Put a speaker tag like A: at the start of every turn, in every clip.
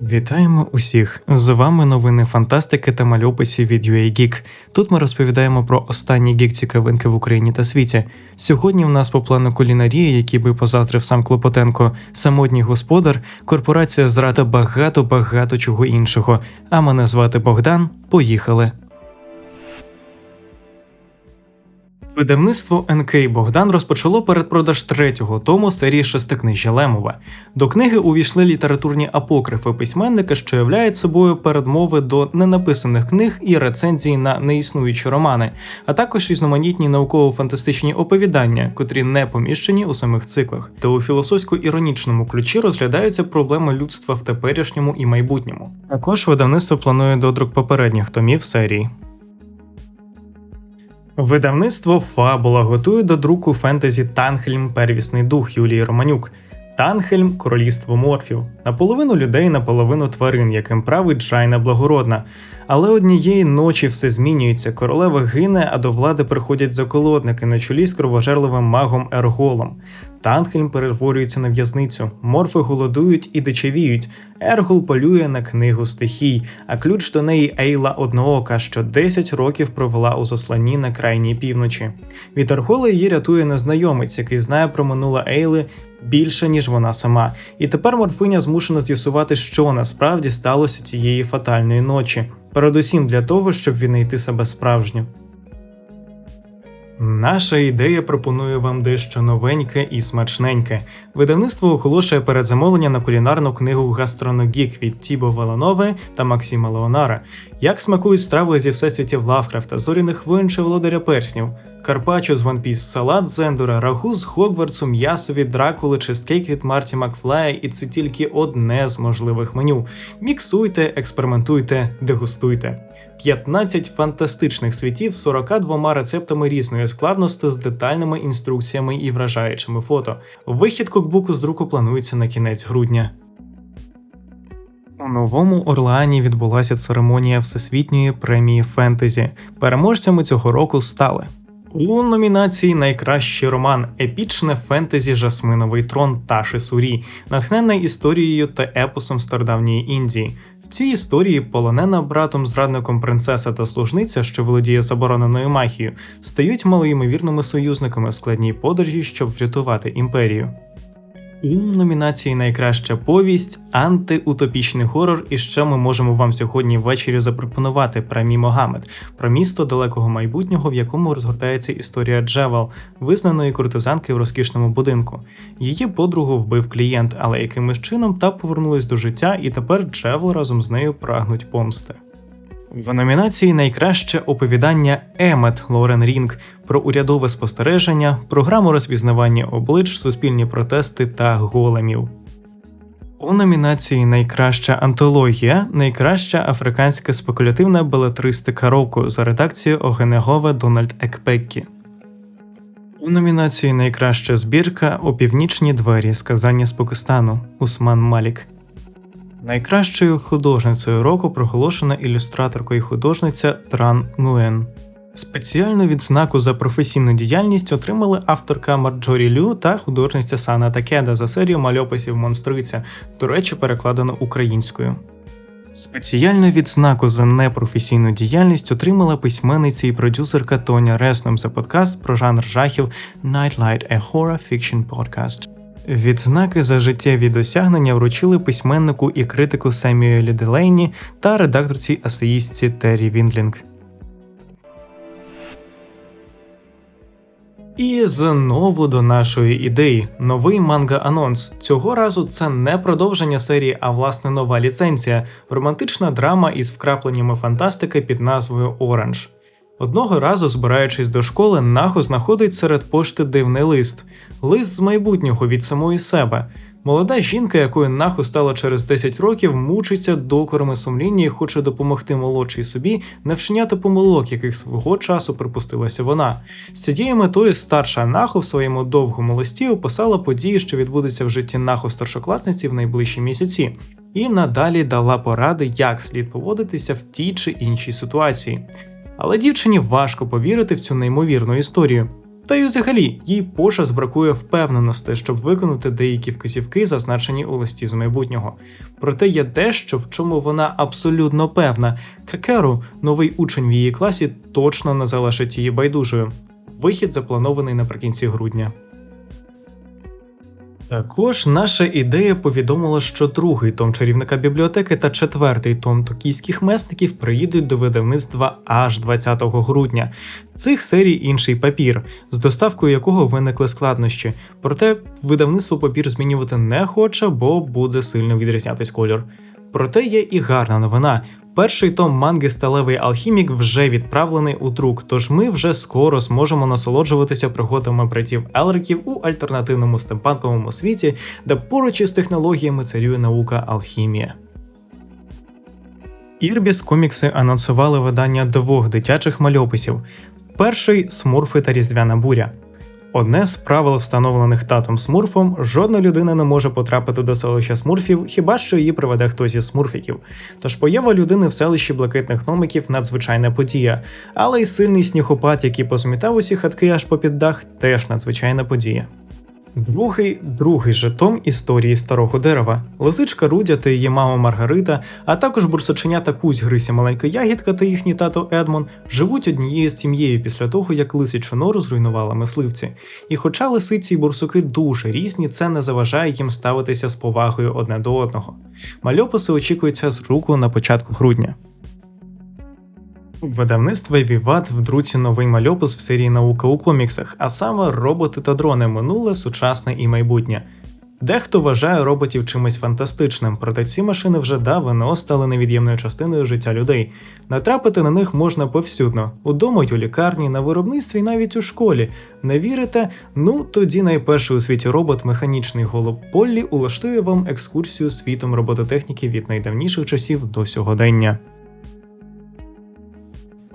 A: Вітаємо усіх! З вами новини фантастики та мальописів від UA Geek. Тут ми розповідаємо про останні гік цікавинки в Україні та світі. Сьогодні в нас по плану кулінарії, який би позатрив сам Клопотенко, самотній господар, корпорація зрада багато багато чого іншого. А мене звати Богдан. Поїхали! Видавництво НК Богдан розпочало передпродаж третього тому серії шестикнижжя Лемова. До книги увійшли літературні апокрифи письменника, що являють собою передмови до ненаписаних книг і рецензії на неіснуючі романи, а також різноманітні науково-фантастичні оповідання, котрі не поміщені у самих циклах, та у філософсько-іронічному ключі розглядаються проблеми людства в теперішньому і майбутньому. Також видавництво планує додрук попередніх томів серії. Видавництво Фабула готує до друку фентезі Танхельм Первісний дух Юлії Романюк. Танхельм королівство морфів, наполовину людей, наполовину тварин, яким править Джайна Благородна. Але однієї ночі все змінюється. Королева гине, а до влади приходять заколодники на чолі з кровожерливим магом Ерголом. Танхельм перетворюється на в'язницю, морфи голодують і дичавіють. Ергол полює на книгу стихій, а ключ до неї Ейла Одноока, що 10 років провела у засланні на крайній півночі. Від Ергола її рятує незнайомець, який знає про минуле Ейли більше, ніж вона сама. І тепер морфиня змушена з'ясувати, що насправді сталося цієї фатальної ночі. Передусім для того, щоб віднайти себе справжню. Наша ідея пропонує вам дещо новеньке і смачненьке. Видавництво оголошує передзамовлення на кулінарну книгу Гастроногік від Тібо Веланове та Максима Леонара. Як смакують страви зі всесвітів Лавкрафта, зоряних воїн чи володаря перснів, Карпаччо з One Piece, салат з Ендора, рагу з Хогвартсу, м'ясо від Дракули, чизкейк від Марті Макфлая, і це тільки одне з можливих меню. Міксуйте, експериментуйте, дегустуйте. 15 фантастичних світів з 42 рецептами різної складності з детальними інструкціями і вражаючими фото. Вихід кокбуку з друку планується на кінець грудня. У новому Орлеані відбулася церемонія Всесвітньої премії фентезі. Переможцями цього року стали. У номінації Найкращий роман епічне фентезі Жасминовий трон Таши Сурі, натхнене історією та епосом стародавньої Індії. В цій історії полонена братом зрадником принцеса та служниця, що володіє забороненою махією, стають малоймовірними союзниками в складній подорожі, щоб врятувати імперію. У номінації Найкраща повість антиутопічний горор. І ще ми можемо вам сьогодні ввечері запропонувати премі Могамед про місто далекого майбутнього, в якому розгортається історія Джевел, визнаної куртизанки в розкішному будинку. Її подругу вбив клієнт, але якимось чином та повернулась до життя, і тепер Джевел разом з нею прагнуть помсти. В номінації Найкраще оповідання Емет Лорен Рінг про урядове спостереження, програму розпізнавання облич, суспільні протести та големів. У номінації Найкраща антологія, найкраща африканська спекулятивна белетристика року за редакцією Огенегова Дональд Екпеккі. У номінації Найкраща збірка Опівнічні двері сказання з Пакистану Усман Малік. Найкращою художницею року проголошена ілюстраторка і художниця Тран Нуен. Спеціальну відзнаку за професійну діяльність отримали авторка Марджорі Лю та художниця Сана Такеда за серію мальописів Монстриця, до речі, перекладено українською. Спеціальну відзнаку за непрофесійну діяльність отримала письменниця і продюсерка Тоня Ресном за подкаст про жанр жахів Nightlight – A Horror Fiction Podcast. Відзнаки за життєві досягнення вручили письменнику і критику Семюелі Делейні та редакторці асеїстці Террі Віндлінг. І знову до нашої ідеї новий манга анонс. Цього разу це не продовження серії, а власне нова ліцензія, романтична драма із вкрапленнями фантастики під назвою Оранж. Одного разу, збираючись до школи, Нахо знаходить серед пошти дивний лист лист з майбутнього від самої себе. Молода жінка, якою Нахо стала через 10 років, мучиться докорами сумління і хоче допомогти молодшій собі не вчиняти помилок, яких свого часу припустилася вона. З цією метою старша Нахо в своєму довгому листі описала події, що відбудуться в житті Нахо старшокласниці в найближчі місяці, і надалі дала поради, як слід поводитися в тій чи іншій ситуації. Але дівчині важко повірити в цю неймовірну історію. Та й взагалі їй пошас бракує впевненості, щоб виконати деякі вказівки, зазначені у листі з майбутнього. Проте є дещо, в чому вона абсолютно певна. Какеру, новий учень в її класі, точно не залишить її байдужою. Вихід запланований наприкінці грудня. Також наша ідея повідомила, що другий том чарівника бібліотеки та четвертий том токійських месників приїдуть до видавництва аж 20 грудня. Цих серій інший папір, з доставкою якого виникли складнощі. Проте видавництво папір змінювати не хоче, бо буде сильно відрізнятись кольор. Проте є і гарна новина. Перший том манги Сталевий алхімік вже відправлений у друк, тож ми вже скоро зможемо насолоджуватися пригодами братів Елриків у альтернативному стемпанковому світі, де поруч із технологіями царює наука алхімія. Ірбіс комікси анонсували видання двох дитячих мальописів: перший Смурфи та Різдвяна буря. Одне з правил, встановлених татом Смурфом, жодна людина не може потрапити до селища Смурфів, хіба що її приведе хтось із смурфіків. Тож поява людини в селищі блакитних номиків надзвичайна подія, але й сильний снігопад, який позмітав усі хатки аж попід дах, теж надзвичайна подія. Другий другий же том історії старого дерева. Лисичка Рудя та її мама Маргарита, а також бурсоченята Кузь Грися Маленька Ягідка та їхній тато Едмон живуть однією з сім'єю після того, як лисичу нору зруйнувала мисливці. І хоча лисиці й бурсуки дуже різні, це не заважає їм ставитися з повагою одне до одного. Мальописи очікуються з руку на початку грудня. Видавництво Віват в друці новий мальопис в серії Наука у коміксах, а саме роботи та дрони минуле, сучасне і майбутнє. Дехто вважає роботів чимось фантастичним, проте ці машини вже давно стали невід'ємною частиною життя людей. Натрапити на них можна повсюдно удома й у лікарні, на виробництві, навіть у школі. Не вірите? Ну тоді найперший у світі робот механічний голуб Поллі улаштує вам екскурсію світом робототехніки від найдавніших часів до сьогодення.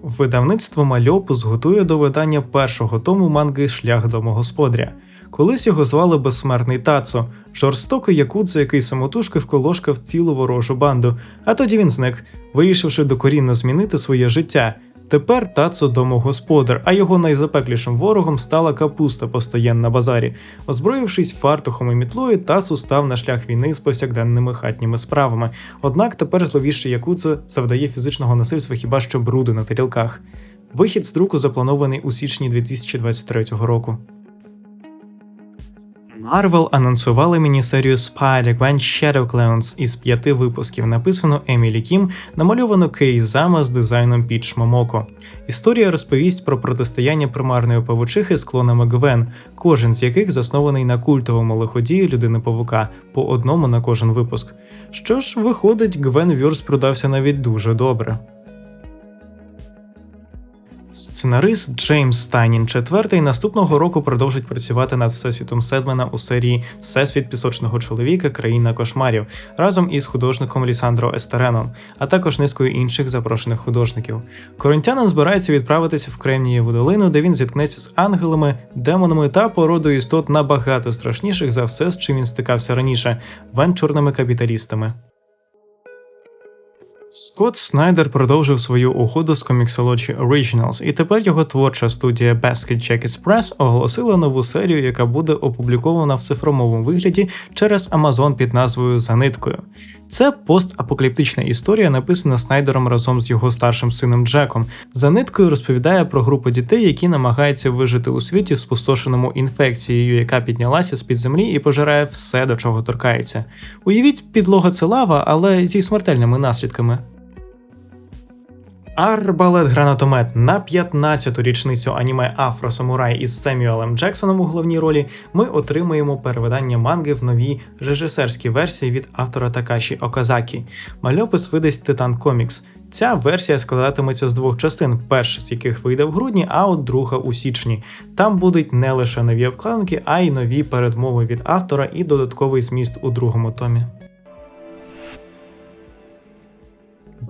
A: Видавництво Мальопус готує до видання першого тому манги Шлях домогосподаря. Колись його звали безсмертний Тацо, жорстокий якудза, який самотужки вколошкав цілу ворожу банду, а тоді він зник, вирішивши докорінно змінити своє життя. Тепер Тацо домогосподар, а його найзапеклішим ворогом стала капуста постоєн на базарі. Озброївшись фартухом і мітлою, Тасу став на шлях війни з повсякденними хатніми справами. Однак тепер зловіще якуце завдає фізичного насильства хіба що бруду на тарілках. Вихід з друку запланований у січні 2023 року. Marvel анонсували міні-серію Spider-Gwen Shadow Clones із п'яти випусків, написану Емілі Кім, намальовано Кей Зама з дизайном Піч Момоко. Історія розповість про протистояння примарної павучихи з клонами Гвен, кожен з яких заснований на культовому лиходії людини павука, по одному на кожен випуск. Що ж, виходить, Гвен Вюрс продався навіть дуже добре. Сценарист Джеймс Станін IV наступного року продовжить працювати над всесвітом Седмена у серії Всесвіт пісочного чоловіка Країна кошмарів разом із художником Лісандро Естереном, а також низкою інших запрошених художників. Коринтянин збирається відправитися в Кремнієву долину, де він зіткнеться з ангелами, демонами та породою істот набагато страшніших за все, з чим він стикався раніше венчурними капіталістами. Скотт Снайдер продовжив свою угоду з Comixology Originals, і тепер його творча студія Basket Jackets Press оголосила нову серію, яка буде опублікована в цифровому вигляді через Amazon під назвою За ниткою. Це постапокаліптична історія, написана Снайдером разом з його старшим сином Джеком. За ниткою розповідає про групу дітей, які намагаються вижити у світі, спустошеному інфекцією, яка піднялася з під землі і пожирає все, до чого торкається. Уявіть, підлога це лава, але зі смертельними наслідками. Арбалет гранатомет на 15-ту річницю аніме Афро Самурай із Семюелем Джексоном у головній ролі ми отримуємо перевидання манги в новій режисерській версії від автора Такаші Оказакі. Мальопис видасть Титан Комікс. Ця версія складатиметься з двох частин, перша з яких вийде в грудні, а от друга у січні. Там будуть не лише нові обкладинки, а й нові передмови від автора і додатковий зміст у другому томі.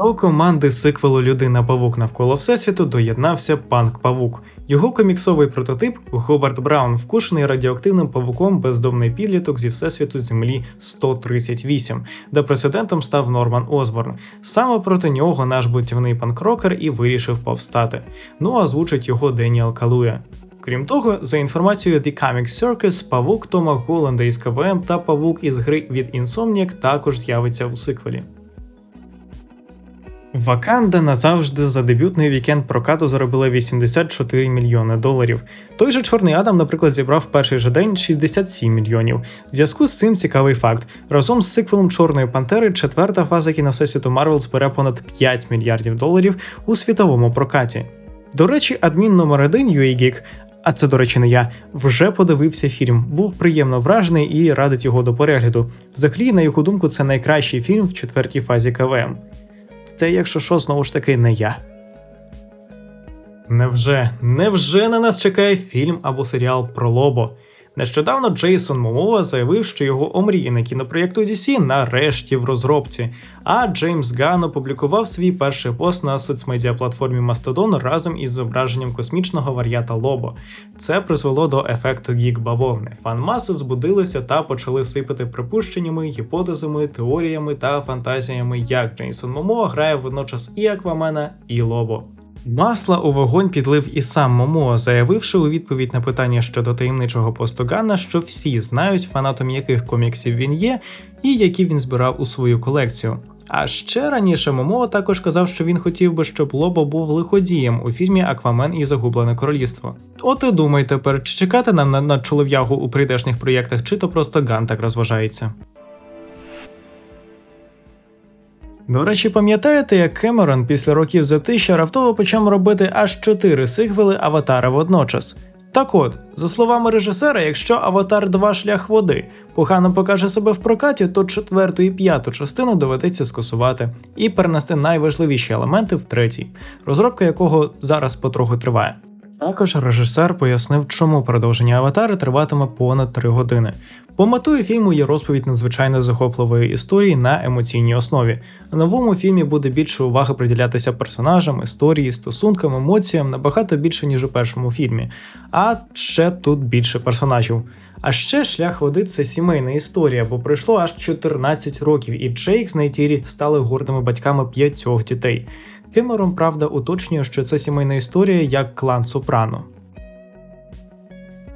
A: До команди сиквелу Людина Павук навколо Всесвіту доєднався Панк Павук. Його коміксовий прототип Говард Браун, вкушений радіоактивним павуком бездомний підліток зі всесвіту Землі 138, де президентом став Норман Осборн. Саме проти нього наш бутівний панкрокер і вирішив повстати. Ну а звучить його Деніел Калуя. Крім того, за інформацією The Comic Circus, павук Тома Голланда із КВМ та павук із гри від Insomniac також з'явиться у сиквелі. Ваканда назавжди за дебютний вікенд прокату заробила 84 мільйони доларів. Той же Чорний Адам, наприклад, зібрав перший же день 67 мільйонів. В зв'язку з цим цікавий факт: разом з сиквелом Чорної Пантери четверта фаза кіновсесвіту Марвел збере понад 5 мільярдів доларів у світовому прокаті. До речі, адмін номер 1 UA а це, до речі, не я, вже подивився фільм, був приємно вражений і радить його до перегляду. Взагалі, на його думку, це найкращий фільм в четвертій фазі КВМ. Це, якщо що, знову ж таки, не я. Невже, невже на нас чекає фільм або серіал про Лобо? Нещодавно Джейсон Момоа заявив, що його омріяний кінопроєкт DC нарешті в розробці. А Джеймс Ган опублікував свій перший пост на соцмедіаплатформі Mastodon разом із зображенням космічного вар'ята Лобо. Це призвело до ефекту гік бавовни. Фанмаси збудилися та почали сипати припущеннями, гіпотезами, теоріями та фантазіями, як Джейсон Момоа грає водночас і Аквамена, і Лобо. Масла у вогонь підлив і сам Момоа, заявивши у відповідь на питання щодо таємничого посту Ганна, що всі знають, фанатом яких коміксів він є, і які він збирав у свою колекцію. А ще раніше Момоа також казав, що він хотів би, щоб Лобо був лиходієм у фільмі Аквамен і Загублене Королівство. От і думай тепер, чи чекати нам на, на чолов'ягу у прийдешніх проєктах, чи то просто Ган так розважається. До речі, пам'ятаєте, як Кемерон після років затища раптово почав робити аж чотири сиквели аватара водночас? Так от, за словами режисера, якщо Аватар 2 шлях води погано покаже себе в прокаті, то четверту і п'яту частину доведеться скасувати і перенести найважливіші елементи в третій, розробка якого зараз потроху триває. Також режисер пояснив, чому продовження аватара триватиме понад 3 години. По метою фільму є розповідь надзвичайно захопливої історії на емоційній основі. В новому фільмі буде більше уваги приділятися персонажам, історії, стосункам, емоціям набагато більше ніж у першому фільмі. А ще тут більше персонажів. А ще шлях води це сімейна історія, бо пройшло аж 14 років, і Джейк з Нейтірі стали гордими батьками п'ятьох дітей. Кемерон, правда, уточнює, що це сімейна історія як клан Сопрано.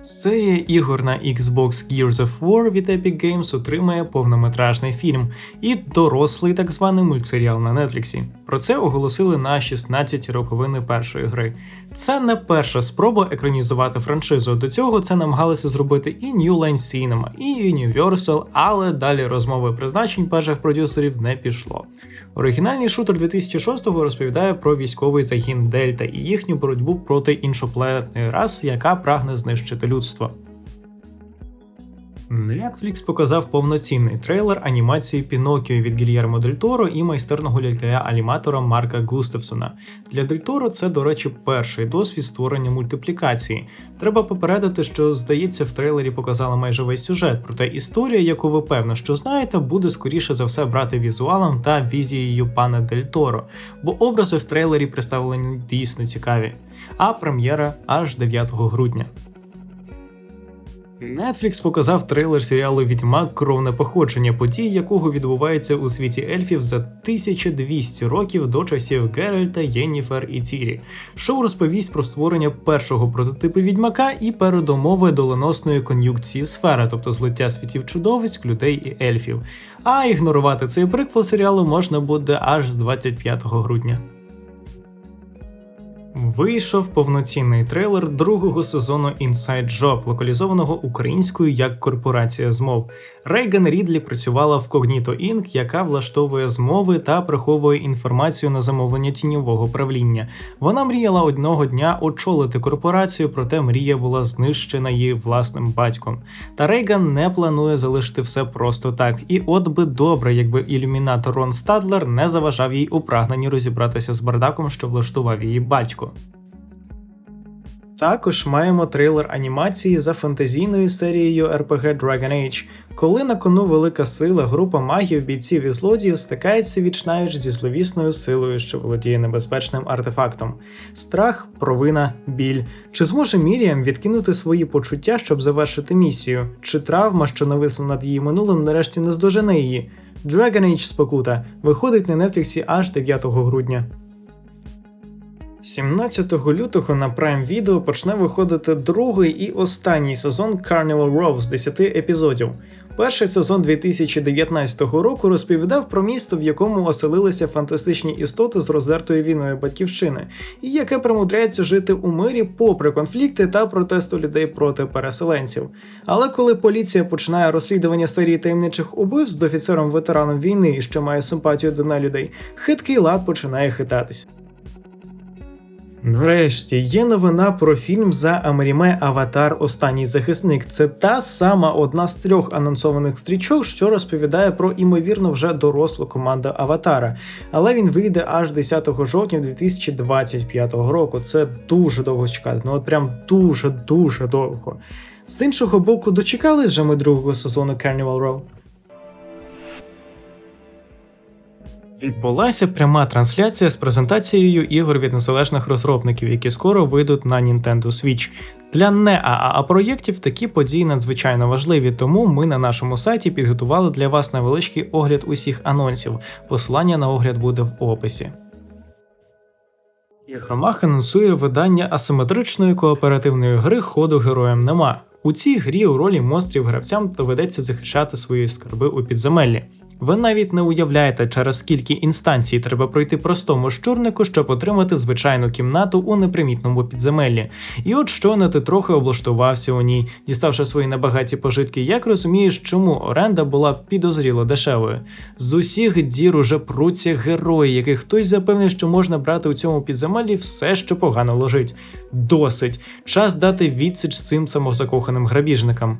A: Серія ігор на Xbox Gears of War від Epic Games отримає повнометражний фільм і дорослий так званий мультсеріал на Нетфліксі. Про це оголосили на 16 роковини першої гри. Це не перша спроба екранізувати франшизу. До цього це намагалися зробити і New Line Cinema, і Universal, але далі розмови призначень перших продюсерів не пішло. Оригінальний шутер 2006-го розповідає про військовий загін Дельта і їхню боротьбу проти іншоплеєтної раси, яка прагне знищити людство. Netflix показав повноцінний трейлер анімації Пінокіо від Гільєрмо Дель Торо і майстерного лялькаря-аніматора Марка Густефсона. Для Дель Торо це, до речі, перший досвід створення мультиплікації. Треба попередити, що, здається, в трейлері показали майже весь сюжет, проте історія, яку ви певно що знаєте, буде скоріше за все брати візуалом та візією пана Дель Торо, бо образи в трейлері представлені дійсно цікаві. А прем'єра аж 9 грудня. Netflix показав трейлер серіалу Відьмак Кровне походження, подій якого відбувається у світі ельфів за 1200 років до часів Геральта, Єнніфер і Цірі. Шоу розповість про створення першого прототипу відьмака і передумови доленосної кон'юкції сфери, тобто злиття світів чудовиськ, людей і ельфів. А ігнорувати цей приквел серіалу можна буде аж з 25 грудня. Вийшов повноцінний трейлер другого сезону Inside Job, локалізованого українською як корпорація змов. Рейган Рідлі працювала в Cognito Inc., яка влаштовує змови та приховує інформацію на замовлення тіньового правління. Вона мріяла одного дня очолити корпорацію, проте мрія була знищена її власним батьком. Та Рейган не планує залишити все просто так. І от би добре, якби ілюмінатор Рон Стадлер не заважав їй у прагненні розібратися з бардаком, що влаштував її батько. Також маємо трейлер анімації за фантазійною серією RPG Dragon Age, коли на кону велика сила, група магів, бійців і злодіїв стикається вічнавіч зі зловісною силою, що володіє небезпечним артефактом. Страх, провина, біль. Чи зможе Міріам відкинути свої почуття, щоб завершити місію? Чи травма, що нависла над її минулим, нарешті не здожене її? Dragon Age Спокута виходить на Нетфліксі аж 9 грудня. 17 лютого на Prime Video почне виходити другий і останній сезон Carnival Row з 10 епізодів. Перший сезон 2019 року розповідав про місто, в якому оселилися фантастичні істоти з роздертою війною батьківщини, і яке примудряється жити у мирі попри конфлікти та протесту людей проти переселенців. Але коли поліція починає розслідування серії таємничих убивств з офіцером ветераном війни, що має симпатію до нелюдей, хиткий лад починає хитатись. Нарешті є новина про фільм за Амеріме Аватар Останній захисник. Це та сама одна з трьох анонсованих стрічок, що розповідає про імовірно вже дорослу команду Аватара. Але він вийде аж 10 жовтня 2025 року. Це дуже довго чекати. Ну от прям дуже дуже довго. З іншого боку, дочекались же ми другого сезону Carnival Row? Відбулася пряма трансляція з презентацією ігор від незалежних розробників, які скоро вийдуть на Nintendo Switch. Для не ААА проєктів такі події надзвичайно важливі, тому ми на нашому сайті підготували для вас невеличкий огляд усіх анонсів. Посилання на огляд буде в описі. Ігромах анонсує видання асиметричної кооперативної гри ходу героям нема. У цій грі у ролі монстрів гравцям доведеться захищати свої скарби у підземеллі. Ви навіть не уявляєте, через скільки інстанцій треба пройти простому щурнику, щоб отримати звичайну кімнату у непримітному підземеллі. І от щойно ти трохи облаштувався у ній, діставши свої небагаті пожитки, як розумієш, чому оренда була підозріло дешевою. З усіх дір уже пруться герої, яких хтось запевнив, що можна брати у цьому підземеллі все, що погано лежить. Досить. Час дати відсіч цим самозакоханим грабіжникам.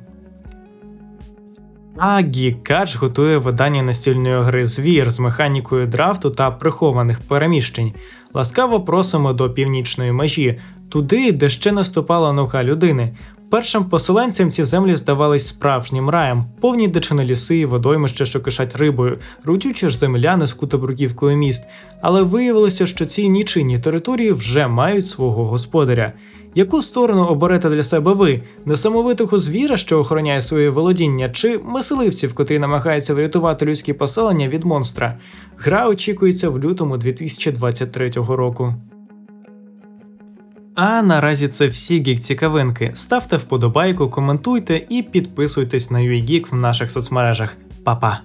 A: А Гікач готує видання настільної гри Звір з механікою драфту та прихованих переміщень. Ласкаво просимо до північної межі, туди, де ще наступала нога людини. Першим поселенцям ці землі здавались справжнім раєм, повні дичини ліси і водоймища, що кишать рибою, рутючі ж земляни з кутобруківкою міст. Але виявилося, що ці нічийні території вже мають свого господаря. Яку сторону оберете для себе ви? Несамовитого звіра, що охороняє своє володіння, чи мисливців, котрі намагаються врятувати людські поселення від монстра? Гра очікується в лютому 2023 року. А наразі це всі гік цікавинки. Ставте вподобайку, коментуйте і підписуйтесь на UIGeek в наших соцмережах. Па-па!